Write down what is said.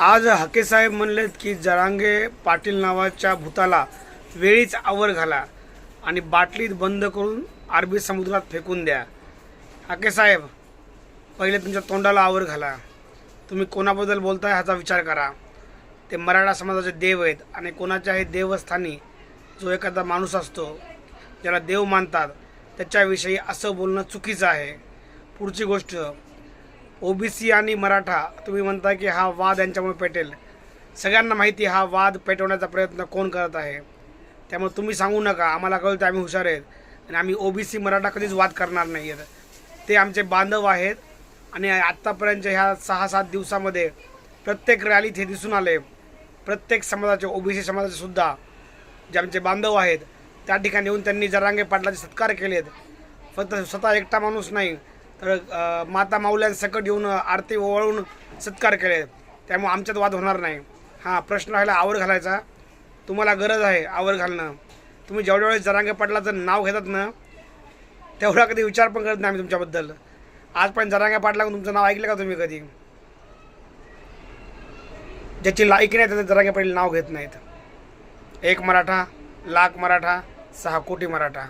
आज हकेसाहेब म्हणलेत की जरांगे पाटील नावाच्या भूताला वेळीच आवर घाला आणि बाटलीत बंद करून अरबी समुद्रात फेकून द्या. हकेसाहेब पहिले तुमच्या तोंडाला आवर घाला. तुम्ही कोणाबद्दल बोलताय ह्याचा विचार करा. ते मराठा समाजाचे देव आहेत आणि कोणाच्याही देवस्थानी जो एखादा माणूस असतो ज्याला देव मानतात त्याच्याविषयी असं बोलणं चुकीचं आहे. पुढची गोष्ट ओबीसी आणि मराठा तुम्ही म्हणता की हा वाद यांच्यामुळे पेटेल. सगळ्यांना माहिती हा वाद पेटवण्याचा प्रयत्न कोण करत आहे. त्यामुळे तुम्ही सांगू नका आम्हाला कळतं आम्ही हुशार आहेत. आणि आम्ही ओबीसी मराठा कधीच वाद करणार नाही आहेत. ते आमचे बांधव आहेत. आणि आत्तापर्यंतच्या ह्या सहा सात दिवसामध्ये प्रत्येक रॅलीत हे दिसून आले. प्रत्येक समाजाचे ओबीसी समाजाचे सुद्धा जे आमचे बांधव आहेत त्या ठिकाणी येऊन त्यांनी जरांगे पाटलाचे सत्कार केलेत. फक्त स्वतः एकटा माणूस नाही तर माता माऊल्यांसकट येऊन आरती ओवाळून सत्कार केले. त्यामुळे आमच्यात वाद होणार नाही. हां प्रश्न राहिला आवर घालायचा. तुम्हाला गरज आहे आवर घालणं. तुम्ही जेवढ्या वेळेस जरांगे पाटलाचं नाव घेतात ना तेवढा कधी विचार पण करत नाही आम्ही तुमच्याबद्दल. आजपर्यंत जरांगे पाटला तुमचं नाव ऐकलं का तुम्ही कधी? ज्याची लायकी नाही त्याचं जरांगे पाटील नाव घेत नाहीत. एक मराठा लाख मराठा सहा कोटी मराठा.